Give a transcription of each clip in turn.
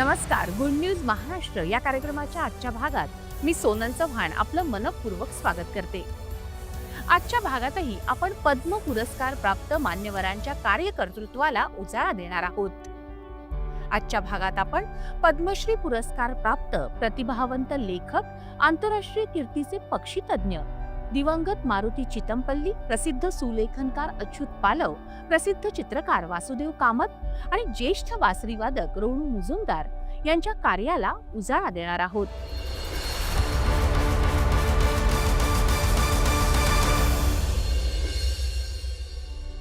नमस्कार good news Maharashtra या कार्यक्रमाच्या आजच्या भागात मी सोनल चव्हाण आपलं मनपूर्वक स्वागत करते. आजच्या भागातही आपण पद्म पुरस्कार प्राप्त मान्यवरांच्या कार्यकर्तृत्वाला उजाळा देणार आहोत. आजच्या भागात आपण पद्मश्री पुरस्कार प्राप्त प्रतिभावंत लेखक आंतरराष्ट्रीय कीर्तीचे पक्षी तज्ज्ञ दिवंगत मारुती चितमपल्ली प्रसिद्ध सुलेखनकार अच्युत पालव प्रसिद्ध चित्रकार वासुदेव कामत आणि ज्येष्ठ बासरीवादक रोणू मुजुमदार यांच्या कार्याला उजाळा देणार आहोत.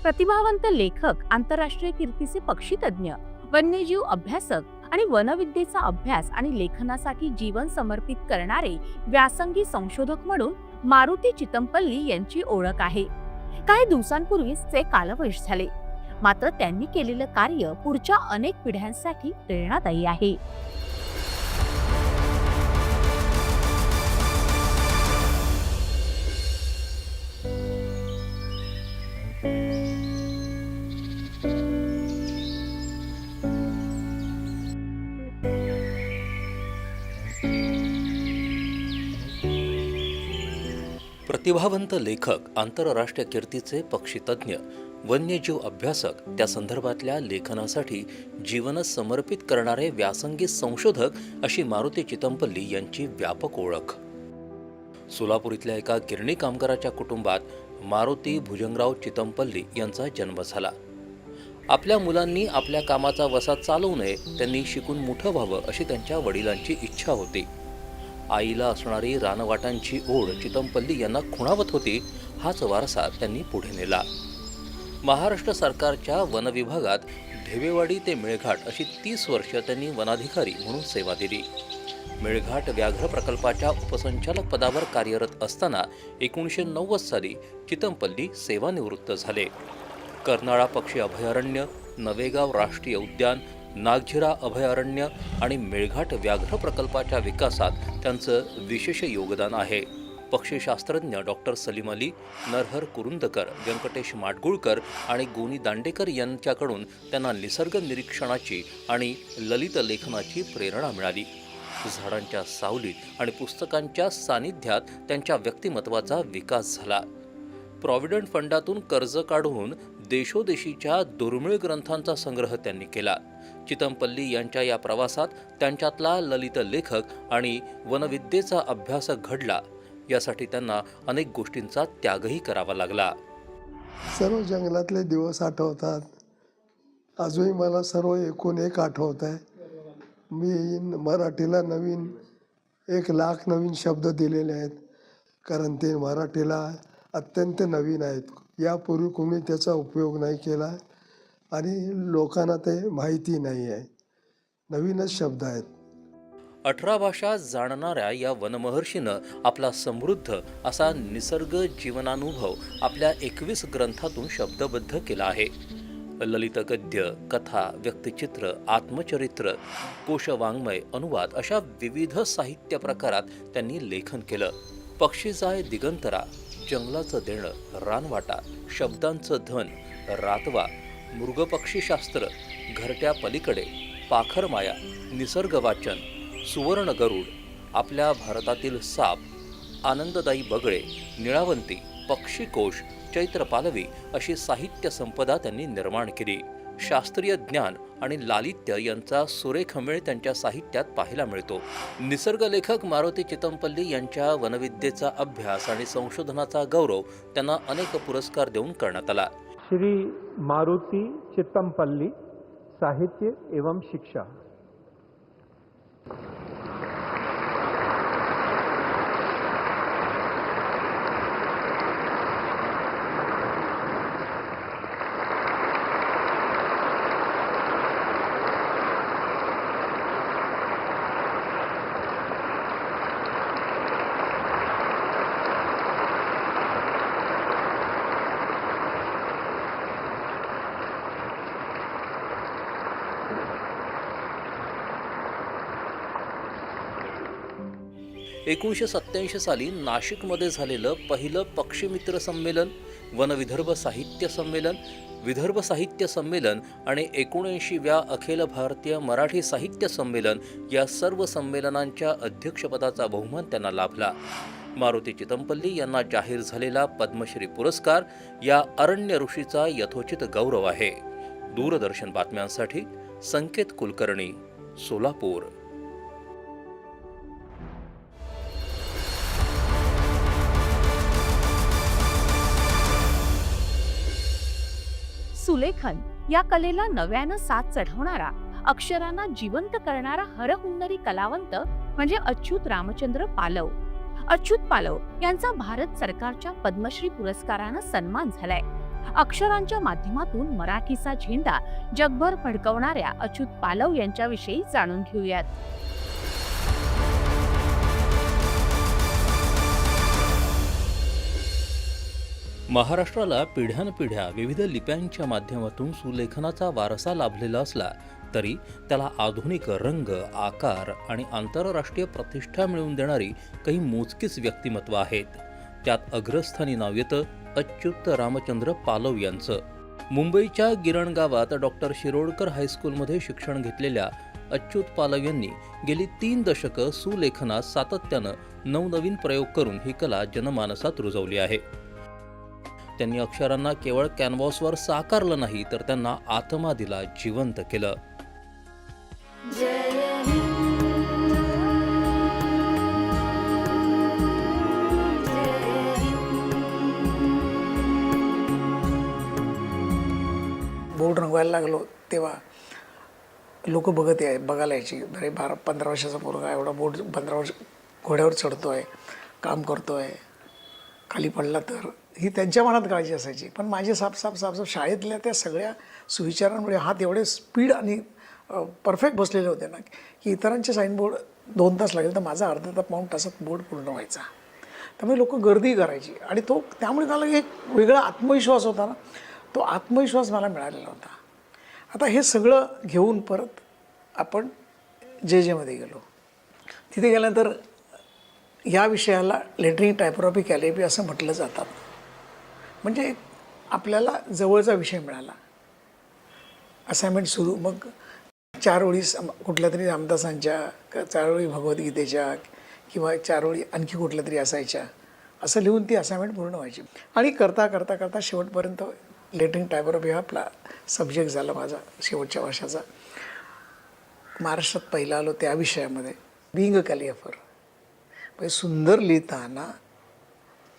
प्रतिभावंत लेखक आंतरराष्ट्रीय कीर्तीचे पक्षीतज्ञ वन्यजीव अभ्यासक आणि वनविद्येचा अभ्यास आणि लेखनासाठी जीवन समर्पित करणारे व्यासंगी संशोधक म्हणून मारुती चितमपल्ली यांची ओळख आहे. काही दिवसांपूर्वीच ते कालवश झाले. मात्र त्यांनी केलेलं कार्य पुढच्या अनेक पिढ्यांसाठी प्रेरणादायी आहे. प्रतिभावंत लेखक आंतरराष्ट्रीय कीर्तीचे पक्षीतज्ञ वन्यजीव अभ्यासक त्या संदर्भातल्या लेखनासाठी जीवन समर्पित करणारे व्यासंगी संशोधक अशी मारुती चितंपल्ली यांची व्यापक ओळख. सोलापूर इथल्या एका गिरणी कामगाराच्या कुटुंबात मारुती भुजंगराव चितंपल्ली यांचा जन्म झाला. आपल्या मुलांनी आपल्या कामाचा वसा चालवू नये त्यांनी शिकून मोठं व्हावं अशी त्यांच्या वडिलांची इच्छा होती. आईला असणारी रानवाटांची ओढ चितमपल्ली यांना खुणावत होती हाच वारसा त्यांनी पुढे नेला. महाराष्ट्र सरकारच्या वनविभागात ढेवेवाडी ते मेळघाट अशी तीस वर्ष त्यांनी वनाधिकारी म्हणून सेवा दिली. मेळघाट व्याघ्र प्रकल्पाच्या उपसंचालक पदावर कार्यरत असताना एकोणीसशे नव्वद साली चितमपल्ली सेवानिवृत्त झाले. कर्नाळा पक्षी अभयारण्य नवेगाव राष्ट्रीय उद्यान नागझिरा अभयारण्य आणि मेळघाट व्याघ्र प्रकल्पाच्या विकासात त्यांचं विशेष योगदान आहे. पक्षीशास्त्रज्ञ डॉक्टर सलीम अली नरहर कुरुंदकर व्यंकटेश माडगुळकर आणि गोनी दांडेकर यांच्याकडून त्यांना निसर्ग निरीक्षणाची आणि ललित लेखनाची प्रेरणा मिळाली. झाडांच्या सावलीत आणि पुस्तकांच्या सानिध्यात त्यांच्या व्यक्तिमत्वाचा विकास झाला. प्रॉव्हिडंट फंडातून कर्ज काढून देशोदेशीच्या दुर्मिळ ग्रंथांचा संग्रह त्यांनी केला. चितमपल्ली यांच्या या प्रवासात त्यांच्यातला ललित लेखक आणि वनविद्येचा अभ्यास घडला. यासाठी त्यांना अनेक गोष्टींचा त्यागही करावा लागला. सर्व जंगलातले दिवस आठवतात. अजूनही मला सर्व एकूण एक आठवत आहे. मी मराठीला नवीन एक लाख नवीन शब्द दिलेले आहेत. कारण ते मराठीला अत्यंत नवीन आहेत. यापूर्वी कोणी त्याचा उपयोग नाही केला. आणि लोकांना ते माहिती नाही आहे. नवीनच शब्द आहेत. अठरा भाषा जाणणाऱ्या या वनमहर्षीनं आपला समृद्ध असा निसर्ग जीवनानुभव आपल्या एकवीस ग्रंथातून शब्दबद्ध केला आहे. ललित गद्य कथा व्यक्तिचित्र आत्मचरित्र कोशवाङ्मय अनुवाद अशा विविध साहित्य प्रकारात त्यांनी लेखन केलं. पक्षीजाय दिगंतरा जंगलाचं देणं रानवाटा शब्दांचं धन रातवा मृगपक्षीशास्त्र घरट्या पलीकडे पाखरमाया निसर्गवाचन सुवर्ण गरुड आपल्या भारतातील साप आनंददायी बगळे निळावंती पक्षीकोश चैत्र पालवी अशी साहित्य संपदा त्यांनी निर्माण केली. शास्त्रीय ज्ञान आणि लालित्य यांचा सुरेख मेळ त्यांच्या साहित्यात पाहायला मिळतो. निसर्गलेखक मारुती चितमपल्ली यांच्या वनविद्येचा अभ्यास आणि संशोधनाचा गौरव त्यांना अनेक पुरस्कार देऊन करण्यात आला. श्री मारुति चित्तमपल्ली साहित्य एवं शिक्षा. एकोणीसशे सत्याऐंशी साली नाशिकमध्ये झालेलं पहिलं पक्षीमित्र संमेलन वनविदर्भ साहित्य संमेलन विदर्भ साहित्य संमेलन आणि एकोणऐंशीव्या अखिल भारतीय मराठी साहित्य संमेलन या सर्व संमेलनांच्या अध्यक्षपदाचा बहुमान त्यांना लाभला. मारुती चितमपल्ली यांना जाहीर झालेला पद्मश्री पुरस्कार या अरण्य ऋषीचा यथोचित गौरव आहे. दूरदर्शन बातम्यांसाठी संकेत कुलकर्णी सोलापूर. सुलेखन या कलेला नव्यानं साथ चढवणारा अक्षरांना जिवंत करणारा हरहुन्नरी कलावंत म्हणजे अच्युत रामचंद्र पालव. अच्युत पालव यांचा भारत सरकारच्या पद्मश्री पुरस्कारानं सन्मान झालाय. अक्षरांच्या माध्यमातून मराठीचा झेंडा जगभर फडकवणाऱ्या अच्युत पालव यांच्याविषयी जाणून घेऊयात. महाराष्ट्राला पिढ्यानपिढ्या विविध लिप्यांच्या माध्यमातून सुलेखनाचा वारसा लाभलेला असला तरी त्याला आधुनिक रंग आकार आणि आंतरराष्ट्रीय प्रतिष्ठा मिळवून देणारी काही मोजकीच व्यक्तिमत्व आहेत. त्यात अग्रस्थानी नाव येतं अच्युत रामचंद्र पालव यांचं. मुंबईच्या गिरण गावात डॉक्टर शिरोडकर हायस्कूलमध्ये शिक्षण घेतलेल्या अच्युत पालव यांनी गेली तीन दशकं सुलेखनात सातत्यानं नवनवीन प्रयोग करून ही कला जनमानसात रुजवली आहे. त्यांनी अक्षरांना केवळ कॅनव्हासवर साकारलं नाही तर त्यांना आत्मा दिला जिवंत केलं. बोर्ड रंगवायला लागलो तेव्हा लोक बघत याय बघायला यायची. अरे बारा पंधरा वर्षाचा पोरगा एवढा बोर्ड पंधरा वर्ष घोड्यावर चढतो आहे काम करतो आहे खाली पडला तर ही त्यांच्या मनात काळजी असायची. पण माझे साप साप साप साप शाळेतल्या त्या सगळ्या सुविचारांमुळे हात एवढे स्पीड आणि परफेक्ट बसलेले होते ना की इतरांचे साईनबोर्ड दोन तास लागेल तर माझा अर्धा तास पाऊण तासात बोर्ड पूर्ण व्हायचा. त्यामुळे लोक गर्दी करायची. आणि तो त्यामुळे त्याला एक वेगळा आत्मविश्वास होता ना तो आत्मविश्वास मला मिळालेला होता. आता हे सगळं घेऊन परत आपण जे जेमध्ये गेलो. तिथे गेल्यानंतर या विषयाला लेटरिंग टायपोग्राफी कॅलेपी असं म्हटलं जातात म्हणजे आपल्याला जवळचा विषय मिळाला. असाइनमेंट सुरू. मग चार ओळी सम- कुठल्या तरी रामदासांच्या चार ओळी भगवद्गीतेच्या किंवा चार ओळी आणखी कुठल्या तरी असायच्या असं लिहून ती असाइनमेंट पूर्ण व्हायची. आणि करता करता करता शेवटपर्यंत लेटरिंग टायपोग्राफी हा आपला सब्जेक्ट झाला माझा शेवटच्या वर्षाचा. महाराष्ट्रात पहिला आलो त्या विषयामध्ये. बिंग अ कॅलियफर म्हणजे सुंदर लिहिताना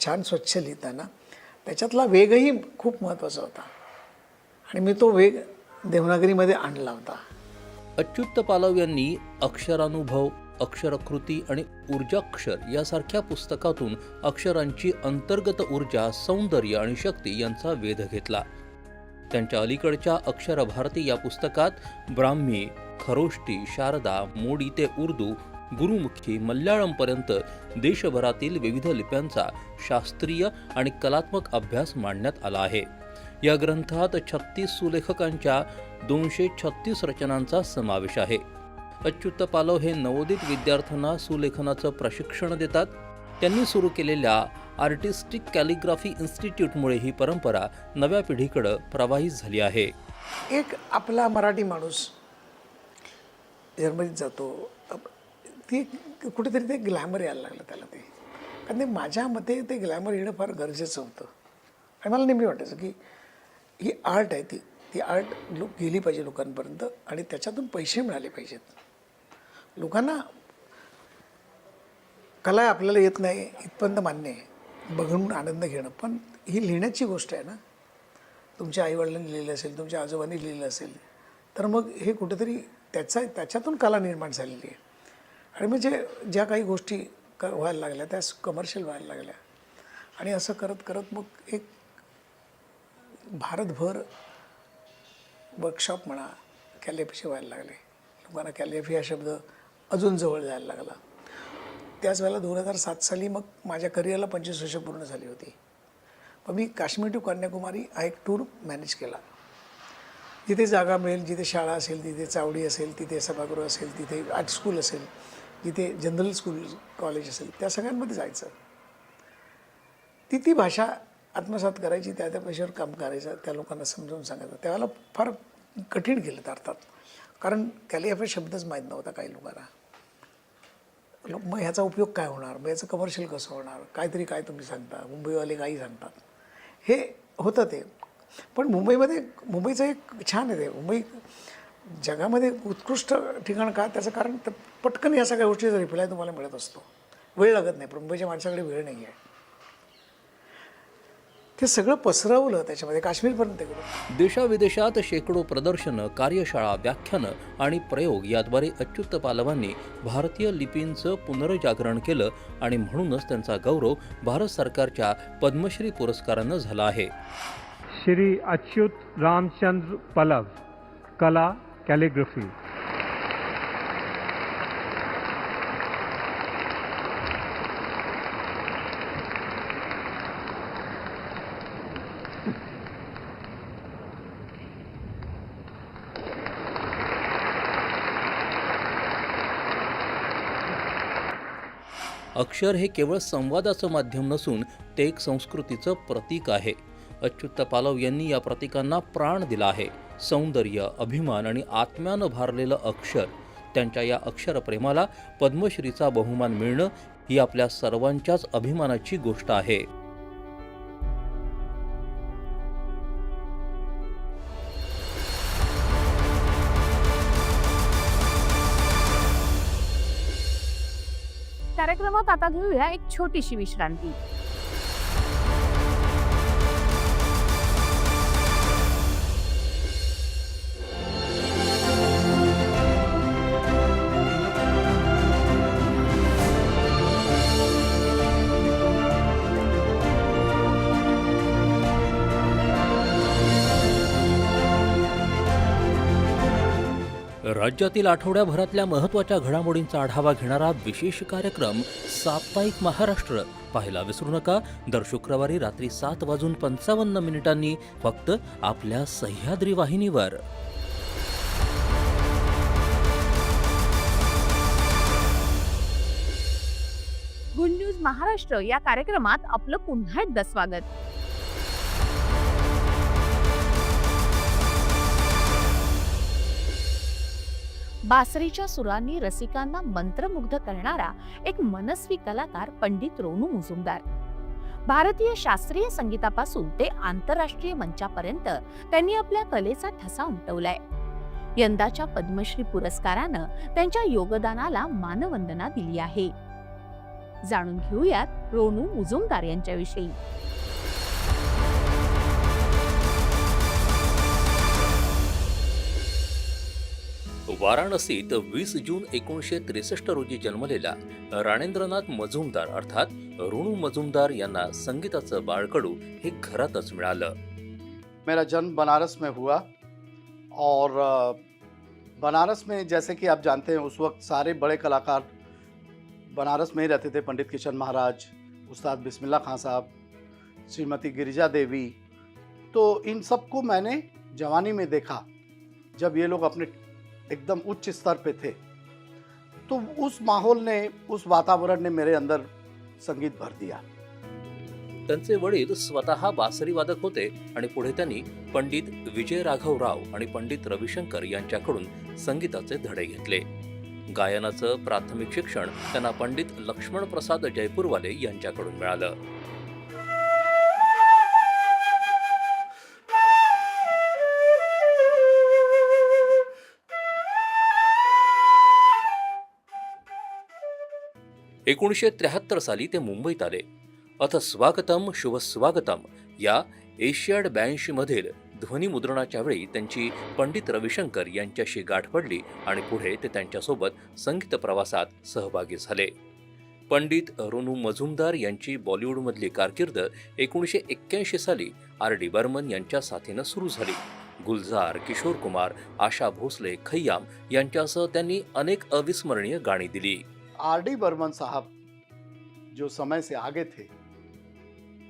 छान स्वच्छ लिहिताना त्याच्यातला वेगही खूप महत्त्वाचा होता. आणि मी तो वेग देवनागरीमध्ये आणला होता. अच्युत पालव यांनी अक्षरानुभव अक्षरकृती आणि ऊर्जाक्षर यासारख्या पुस्तकातून अक्षरांची अंतर्गत ऊर्जा सौंदर्य आणि शक्ती यांचा वेध घेतला. त्यांच्या अलीकडच्या अक्षर भारती या पुस्तकात ब्राह्मी खरोष्टी शारदा मोडी ते उर्दू गुरुमुखी मल्याळमपर्यंत देशभरातील विविध लिप्यांचा शास्त्रीय आणि कलात्मक अभ्यास मांडण्यात आला आहे. या ग्रंथात छत्तीस सुलेखकांच्या दोनशे छत्तीस रचनांचा समावेश आहे. अच्युत पालव हे नवोदित विद्यार्थ्यांना सुलेखनाचं प्रशिक्षण देतात. त्यांनी सुरू केलेल्या आर्टिस्टिक कॅलिग्राफी इन्स्टिट्यूटमुळे ही परंपरा नव्या पिढीकडं प्रवाहित झाली आहे. एक आपला मराठी माणूस जर्मनीत जातो. ती कुठेतरी ते ग्लॅमर यायला लागलं त्याला ते. कारण ते माझ्या मते ते ग्लॅमर येणं फार गरजेचं होतं. आणि मला नेहमी वाटायचं की ही आर्ट आहे ती. ती आर्ट लोक गेली पाहिजे लोकांपर्यंत आणि त्याच्यातून पैसे मिळाले पाहिजेत. लोकांना कला आपल्याला येत नाही इथपर्यंत मान्य आहे. बघून आनंद घेणं. पण ही लिहिण्याची गोष्ट आहे ना. तुमच्या आईवडिलांनी लिहिलं असेल तुमच्या आजोबांनी लिहिलं असेल तर मग हे कुठेतरी त्याचा त्याच्यातून कला निर्माण झालेली आहे. आणि म्हणजे ज्या काही गोष्टी क व्हायला लागल्या त्या कमर्शियल व्हायला लागल्या. आणि असं करत करत मग एक भारतभर वर्कशॉप म्हणा कॅलिफी व्हायला लागले. लोकांना कॅलिफी हा शब्द अजून जवळ जायला लागला. त्याच वेळेला दोन हजार सात साली मग माझ्या करिअरला पंचवीस वर्ष पूर्ण झाली होती. मग मी काश्मीर टू कन्याकुमारी हा एक टूर मॅनेज केला. जिथे जागा मिळेल जिथे शाळा असेल तिथे चावडी असेल तिथे सभागृह असेल तिथे आर्ट स्कूल असेल. जिथे जनरल स्कूल कॉलेज असेल त्या सगळ्यांमध्ये जायचं. ती ती भाषा आत्मसात करायची त्या त्या भाषेवर काम करायचं त्या लोकांना समजावून सांगायचं. त्यावेळेला फार कठीण गेलं अर्थात. कारण कॅलिग्राफी शब्दच माहीत नव्हता काही लोकांना. लोक मग ह्याचा उपयोग काय होणार? मग याचं कमर्शियल कसं होणार? काहीतरी काय तुम्ही सांगता? मुंबईवाले काही सांगतात. हे होतं ते. पण मुंबईमध्ये मुंबईचं एक छान आहे ते. मुंबई जगामध्ये उत्कृष्ट ठिकाण का त्याचं कारण तर पटकन या सगळ्या गोष्टीचा रिप्लाय तुम्हाला मिळत असतो. वेळ लागत नाही पण मुंबईच्या माणसाकडे वेळ नाही आहे ते सगळं पसरवलं त्याच्यामध्ये काश्मीरपर्यंत गेलं. देशाविदेशात शेकडो प्रदर्शनं कार्यशाळा व्याख्यानं आणि प्रयोग याद्वारे अच्युत पालवांनी भारतीय लिपींचं पुनर्जागरण केलं आणि म्हणूनच त्यांचा गौरव भारत सरकारच्या पद्मश्री पुरस्कारानं झाला आहे. श्री अच्युत रामचंद्र पलव कला कैलीग्राफी अक्षर हे केवळ संवादाचं माध्यम नसून ते एक संस्कृतीचं प्रतीक आहे. अच्युत पालव यांनी या प्रतीकांना प्राण दिला आहे. सौंदर्य अभिमान आणि आत्म्यानं भारलेलं अक्षर त्यांच्या या अक्षरप्रेमाला पद्मश्रीचा बहुमान मिळणं ही आपल्या सर्वांच्याच अभिमानाची गोष्ट आहे. कार्यक्रमात आता घेऊया एक छोटीशी विश्रांती. राज्यातील आठवड्याभरातल्या महत्त्वाच्या घडामोडींचा आढावा घेणारा विशेष कार्यक्रम साप्ताहिक महाराष्ट्र. पाहायला विसरू नका. दर शुक्रवारी रात्री सात वाजून पंचावन्न मिनिटांनी फक्त आपल्या सह्याद्री वाहिनीवर. गुड न्यूज महाराष्ट्र या कार्यक्रमात आपलं पुन्हा एकदा स्वागत. बासरीच्या सुरांनी रसिकांना मंत्रमुग्ध करणारा एक मनस्वी कलाकार पंडित रोनू मुजुमदार. भारतीय शास्त्रीय संगीतापासून ते आंतरराष्ट्रीय मंचापर्यंत त्यांनी आपल्या कलेचा ठसा उमटवलाय. यंदाच्या पद्मश्री पुरस्कारानं त्यांच्या योगदानाला मानवंदना दिली आहे. जाणून घेऊयात रोनू मुजुमदार यांच्याविषयी. वाराणसीत वीस जून एकोणीसशे त्रेसष्ट रोजी जन्मलेल्या राणेंद्रनाथ मजुमदार अर्थात ऋणू मजुमदार यांना संगीताचं बाळकडू हे घरातच मिळालं. मेरा जन्म बनारस में हुआ और बनारस में जैसे कि आप जानते हैं उस वक्त सारे बड़े कलाकार बनारस में ही रहते थे पंडित किशन महाराज उस्ताद बिस्मिल्ला खां साहब श्रीमती गिरिजा देवी। तो इन सबको मैंने जवानी में देखा जब ये लोग अपने एकदम उच्च स्तर पे थे। तो उस माहौल ने उस वातावरण ने मेरे अंदर संगीत भर दिया। त्यांचे वडील स्वतः बासरी वादक होते आणि पुढे त्यांनी पंडित विजय राघव राव आणि पंडित रविशंकर यांच्याकडून संगीताचे धडे घेतले. गायनाचं प्राथमिक शिक्षण त्यांना पंडित लक्ष्मण प्रसाद जयपूरवाले यांच्याकडून मिळालं. एकोणीसशे त्र्याहत्तर साली ते मुंबईत आले. अथ स्वागतम शुभ स्वागतम या एशियाड ब्याऐंशीमधील ध्वनीमुद्रणाच्या ध्वनिमुद्रणाच्या वेळी त्यांची पंडित रविशंकर यांच्याशी गाठ पडली आणि पुढे ते त्यांच्यासोबत संगीत प्रवासात सहभागी झाले. पंडित रोनू मजुमदार यांची बॉलिवूडमधली कारकीर्द एकोणीसशे एक्क्याऐंशी साली आर डी बर्मन यांच्या साथीनं सुरू झाली. गुलजार किशोर कुमार आशा भोसले खय्याम यांच्यासह त्यांनी अनेक अविस्मरणीय गाणी दिली. आर डी बर्मन साहब जो समय से आगे थे,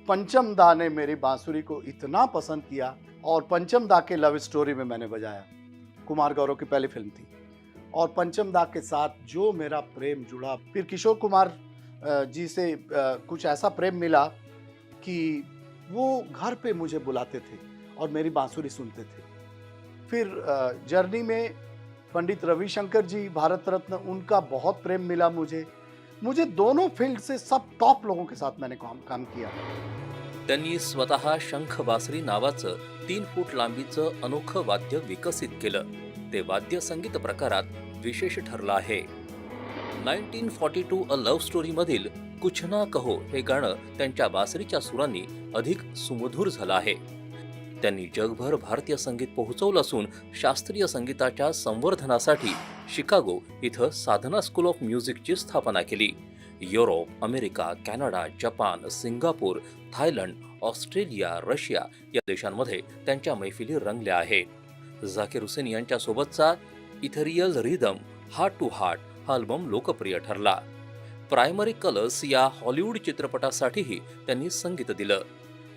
पंचम दा ने मेरी बांसुरी को इतना पसंद किया और पंचम दा के लव स्टोरी में मैंने बजाया, कुमार गौरव की पहली फ़िल्म थी। और पंचम दा के साथ जो मेरा प्रेम जुड़ा, फिर किशोर कुमार जी से कुछ ऐसा प्रेम मिला कि वो घर पे मुझे बुलाते थे और मेरी बांसुरी सुनते थे। फिर जर्नी में पंडित रविशंकर जी भारत रत्न उनका बहुत प्रेम मिला मुझे। मुझे दोनों फील्ड से सब टॉप लोगों के साथ मैंने काम काम किया। त्यांनी स्वतः शंख बासरी नावाचं तीन फूट लांबीचं अनोखं वाद्य विकसित केलं. ते वाद्य संगीत प्रकारात विशेष ठरलं आहे. Nineteen forty two a love स्टोरीमधील कुछ ना कहो हे गाणं त्यांच्या बासरीच्या सुरांनी अधिक सुमधूर झालं आहे. त्यांनी जगभर भारतीय संगीत पोहोचवलं असून शास्त्रीय संगीताच्या संवर्धनासाठी शिकागो इथं साधना स्कूल ऑफ म्युझिकची स्थापना केली. Europe America Canada Japan Singapore Thailand Australia Russia या देशांमध्ये त्यांच्या मैफिली रंगल्या आहेत. Zakir Hussain यांच्यासोबतचा ethereal rhythm heart to heart हा अल्बम लोकप्रिय ठरला. प्रायमरी कलर्स या हॉलिवूड चित्रपटासाठीही त्यांनी संगीत दिलं.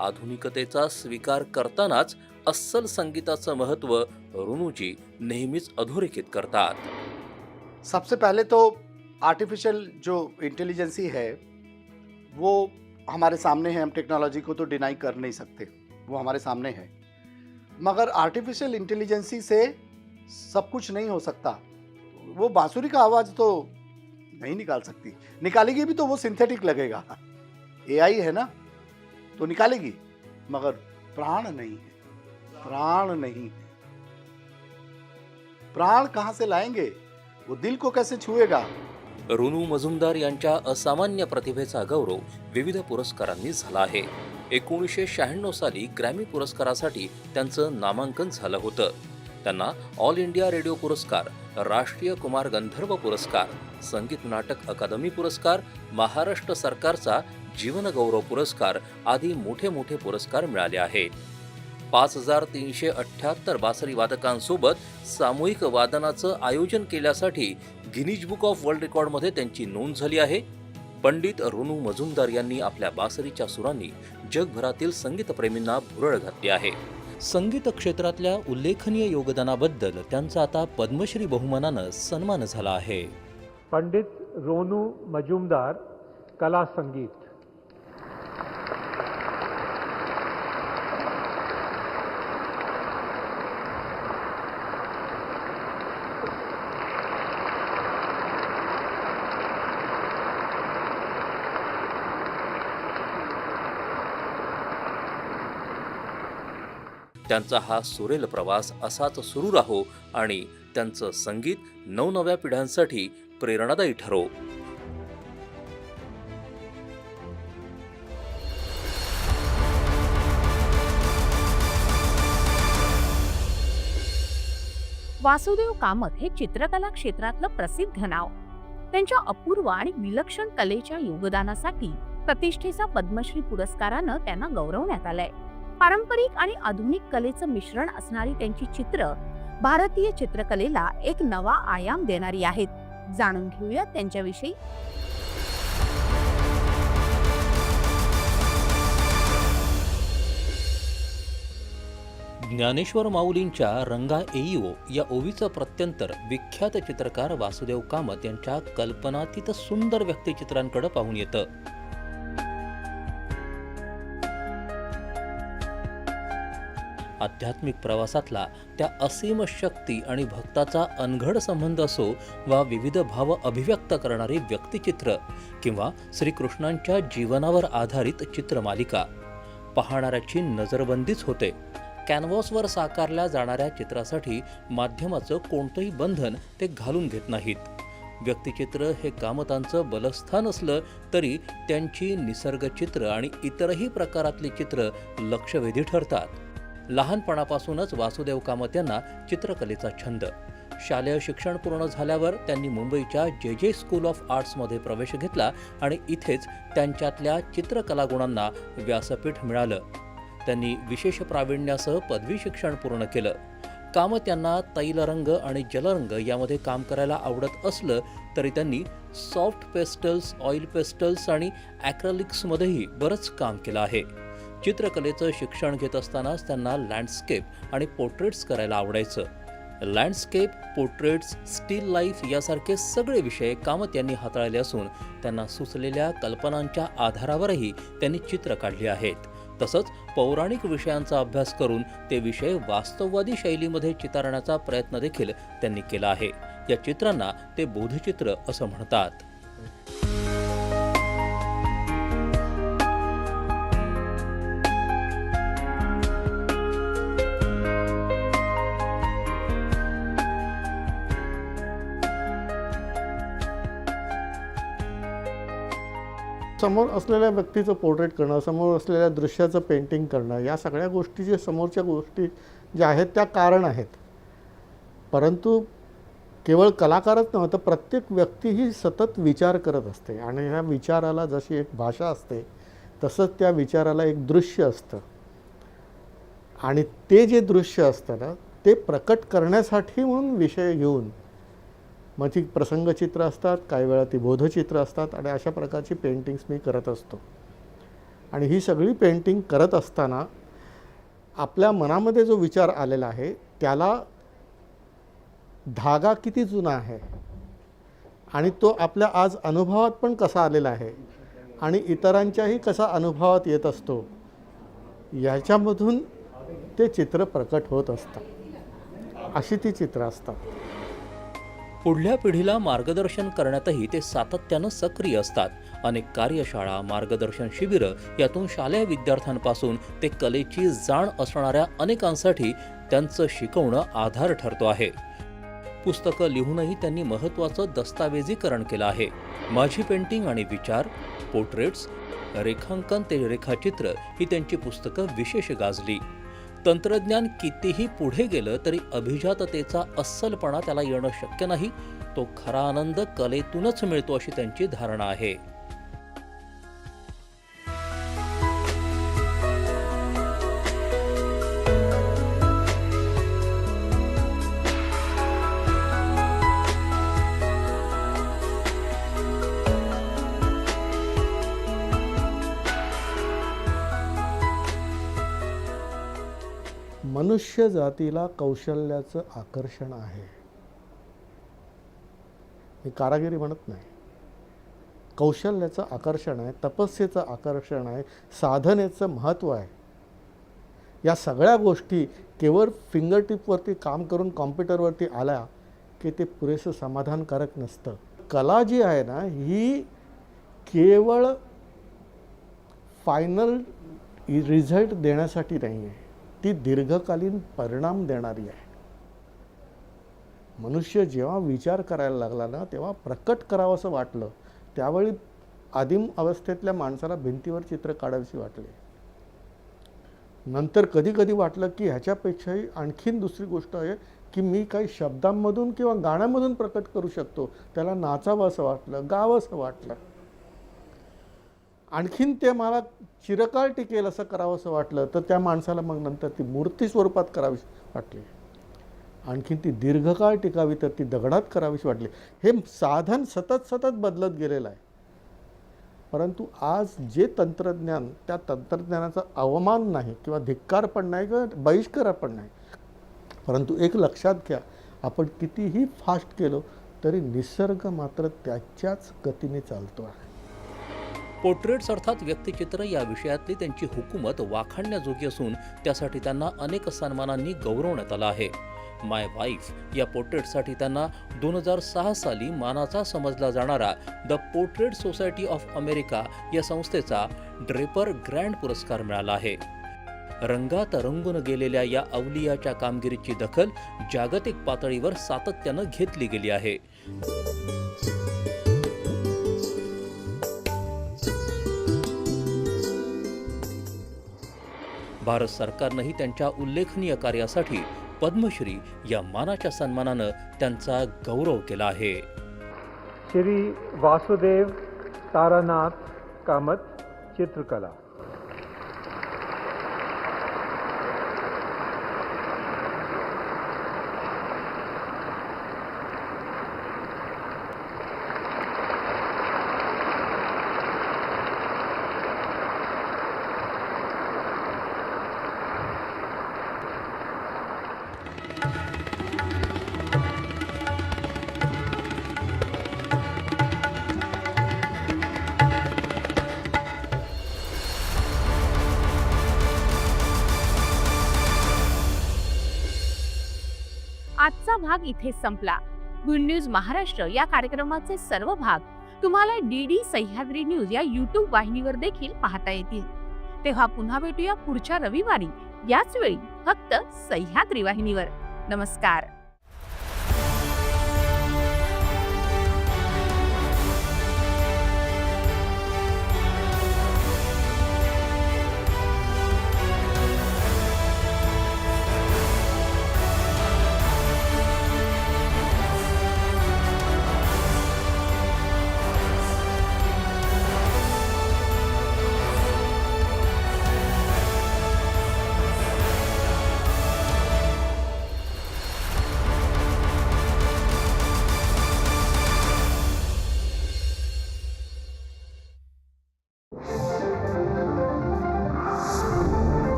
आधुनिकतेचा स्वीकार करतानाच अस्सल संगीताचं महत्त्व रुणूजी नेहमीच अधोरेखित करतात. सबसे पहले तो आर्टिफिशियल जो इंटेलिजेंसी है वो हमारे सामने है हम टेक्नोलॉजी को तो डिनाई कर नहीं सकते। वो हमारे सामने है। मगर आर्टिफिशियल इंटेलिजेंसी से सब कुछ नहीं हो सकता। वो बांसुरी का आवाज़ तो नहीं निकाल सकती। निकालेगी भी तो वो सिंथेटिक लगेगा। एआई है ना? तो निकालेगी मगर प्राण नहीं है। प्राण नहीं है। प्राण कहाँ से लाएंगे? वो दिल को कैसे छुएगा? रुनू मजुमदार यांच्या असामान्य प्रतिभेचा गौरव विविध पुरस्कारांनी झाला आहे. एकोणीसशे शहाण्णव साली ग्रॅमी पुरस्कारासाठी त्यांचं नामांकन झालं होतं. त्यांना ऑल इंडिया रेडिओ पुरस्कार राष्ट्रीय कुमार गंधर्व पुरस्कार संगीत नाटक अकादमी पुरस्कार महाराष्ट्र सरकारचा जीवनगौरव पुरस्कार आदी मोठे मोठे पुरस्कार मिळाले आहेत. पाच हजार तीनशे अठ्ठ्याहत्तर बासरी वादकांसोबत सामूहिक वादनाचं आयोजन केल्यासाठी गिनीज बुक ऑफ वर्ल्ड रेकॉर्डमध्ये त्यांची नोंद झाली आहे. पंडित रुनू मजुमदार यांनी आपल्या बासरीच्या सुरांनी जगभरातील संगीतप्रेमींना भुरळ घातली आहे. संगीत क्षेत्रातल्या उल्लेखनीय योगदानाबद्दल त्यांचा आता पद्मश्री बहुमानानं सन्मान झाला आहे. पंडित रोनू मजुमदार कला संगीत. त्यांचा हा सुरेल प्रवास असाच सुरू राहो आणि त्यांचं संगीत नवनव्या पिढ्यांसाठी प्रेरणादायी ठरो. वासुदेव कामत हे चित्रकला क्षेत्रातलं प्रसिद्ध नाव. त्यांच्या अपूर्व आणि विलक्षण कलेच्या योगदानासाठी प्रतिष्ठेचा पद्मश्री पुरस्कारानं त्यांना गौरवण्यात आलाय. पारंपरिक आणि आधुनिक कलेचं मिश्रण असणारी त्यांची चित्र भारतीय चित्रकलेला एक नवा आयाम देणारी आहेत. जाणून घेऊया त्यांच्याविषयी. ज्ञानेश्वर माऊलींच्या रंगा एईओ या ओवीचं प्रत्यंतर विख्यात चित्रकार वासुदेव कामत यांच्या कल्पनातीत सुंदर व्यक्तिचित्रांकडे पाहून येतं. आध्यात्मिक प्रवासातला त्या असीम शक्ती आणि भक्ताचा अनघड संबंध असो वा विविध भाव अभिव्यक्त करणारी व्यक्तिचित्र किंवा श्रीकृष्णांच्या जीवनावर आधारित चित्रमालिका. पाहणाऱ्याची नजरबंदीच होते. कॅनव्हासवर साकारल्या जाणाऱ्या चित्रासाठी माध्यमाचं कोणतंही बंधन ते घालून घेत नाहीत. व्यक्तिचित्र हे कामतांचं बलस्थान असलं तरी त्यांची निसर्गचित्र आणि इतरही प्रकारातली चित्र लक्षवेधी ठरतात. लहानपणापासूनच वासुदेव कामत यांना चित्रकलेचा छंद. शालेय शिक्षण पूर्ण झाल्यावर त्यांनी मुंबईच्या जे जे स्कूल ऑफ आर्ट्समध्ये प्रवेश घेतला आणि इथेच त्यांच्यातल्या चित्रकला गुणांना व्यासपीठ मिळालं. त्यांनी विशेष प्रावीण्यासह पदवी शिक्षण पूर्ण केलं. कामत यांना तैलरंग आणि जलरंग यामध्ये काम करायला आवडत असलं तरी त्यांनी सॉफ्ट पेस्टल्स ऑइल पेस्टल्स आणि ॲक्रलिक्समध्येही बरंच काम केलं आहे. चित्रकलेचं शिक्षण घेत असतानाच त्यांना लँडस्केप आणि पोर्ट्रेट्स करायला आवडायचं. लँडस्केप पोर्ट्रेट्स स्टील लाईफ यासारखे सगळे विषय कामत यांनी हाताळले असून त्यांना सुचलेल्या कल्पनांच्या आधारावरही त्यांनी चित्र काढली आहेत. तसंच पौराणिक विषयांचा अभ्यास करून ते विषय वास्तववादी शैलीमध्ये चितारण्याचा प्रयत्न देखील त्यांनी केला आहे. या चित्रांना ते बोधचित्र असं म्हणतात. समोर असलेल्या व्यक्तीचं पोर्ट्रेट करणं समोर असलेल्या दृश्याचं पेंटिंग करणं या सगळ्या गोष्टी जे समोरच्या गोष्टी ज्या आहेत त्या कारण आहेत. परंतु केवळ कलाकारच नव्हे तर प्रत्येक व्यक्ती ही सतत विचार करत असते. आणि ह्या विचाराला जशी एक भाषा असते तसंच त्या विचाराला एक दृश्य असतं. आणि ते जे दृश्य असतं ना ते प्रकट करण्यासाठी म्हणून विषय घेऊन मग ती प्रसंगचित्र असतात काही वेळा ती बोधचित्र असतात आणि अशा प्रकारची पेंटिंग्स मी करत असतो. आणि ही सगळी पेंटिंग करत असताना आपल्या मनामध्ये जो विचार आलेला आहे त्याला धागा किती जुना आहे आणि तो आपल्या आज अनुभवात पण कसा आलेला आहे आणि इतरांच्याही कसा अनुभवात येत असतो याच्यामधून ते चित्र प्रकट होत असतात. अशी ती चित्रं असतात. पुढल्या पिढीला मार्गदर्शन करण्यातही ते सातत्यानं सक्रिय असतात. अनेक कार्यशाळा मार्गदर्शन शिबिरं यातून शालेय विद्यार्थ्यांपासून ते कलेची जाण असणाऱ्या अनेकांसाठी त्यांचं शिकवणं आधार ठरतो आहे. पुस्तकं लिहूनही त्यांनी महत्त्वाचं दस्तावेजीकरण केलं आहे. माझी पेंटिंग आणि विचार पोर्ट्रेट्स रेखांकन ते रेखाचित्र ही त्यांची पुस्तकं विशेष गाजली. तंत्रज्ञान कितीही पुढे गेलं तरी अभिजाततेचा अस्सलपणा त्याला येणं शक्य नाही. तो खरा आनंद कलेतूनच मिळतो अशी त्यांची धारणा आहे. मनुष्य जातीला कौशल्याचं आकर्षण आहे. मी कारागिरी म्हणत नाही. कौशल्याचं आकर्षण आहे तपस्येचं आकर्षण आहे साधनेचं महत्त्व आहे. या सगळ्या गोष्टी केवळ फिंगरटिपवरती काम करून कॉम्प्युटरवरती आल्या की ते पुरेसं समाधानकारक नसतं. कला जी आहे ना ही केवळ फायनल रिझल्ट देण्यासाठी नाही आहे ती दीर्घकालीन परिणाम देणारी आहे. मनुष्य जेव्हा विचार करायला लागला ना तेव्हा प्रकट करावंसं वाटलं. त्यावेळी आदिम अवस्थेतल्या माणसाला भिंतीवर चित्र काढावीशी वाटले. नंतर कधी कधी वाटलं की ह्याच्यापेक्षाही आणखीन दुसरी गोष्ट आहे की मी काही शब्दांमधून किंवा गाण्यामधून प्रकट करू शकतो. त्याला नाचावं असं वाटलं गावं असं वाटलं. आणखीन ते मला चिरकाळ टिकेल असं करावं असं वाटलं तर त्या माणसाला मग नंतर ती मूर्ती स्वरूपात करावी वाटली. आणखीन ती दीर्घकाळ टिकावी तर ती दगडात करावीशी वाटली. हे साधन सतत सतत बदलत गेलेलं आहे. परंतु आज जे तंत्रज्ञान त्या तंत्रज्ञानाचा अवमान नाही किंवा धिक्कार पण नाही किंवा बहिष्कार पण नाही. परंतु एक लक्षात घ्या आपण कितीही फास्ट केलो तरी निसर्ग मात्र त्याच्याच गतीने चालतो आहे. पोर्ट्रेट्स अर्थात व्यक्तिचित्र या विषयातली त्यांची हुकूमत वाखाणण्याजोगी असून त्यासाठी त्यांना अनेक सन्मानांनी गौरवण्यात आलं आहे. माय वाईफ या पोर्ट्रेटसाठी त्यांना दोन हजार सहा साली मानाचा समजला जाणारा the portrait society of America या संस्थेचा ड्रेपर ग्रँड पुरस्कार मिळाला आहे. रंगात रंगून गेलेल्या या अवलियाच्या कामगिरीची दखल जागतिक पातळीवर सातत्यानं घेतली गेली आहे. भारत सरकारनंही त्यांच्या उल्लेखनीय कार्यासाठी पद्मश्री या मानाच्या सन्मानानं त्यांचा गौरव केला आहे. श्री वासुदेव तारानाथ कामत चित्रकला. भाग इथे संपला. गुड न्यूज महाराष्ट्र या कार्यक्रमाचे सर्व भाग तुम्हाला डी डी सह्याद्री न्यूज या युट्यूब वाहिनीवर देखील पाहता येतील. तेव्हा पुन्हा भेटूया पुढच्या रविवारी. याच वेळी फक्त सह्याद्री वाहिनीवर. नमस्कार.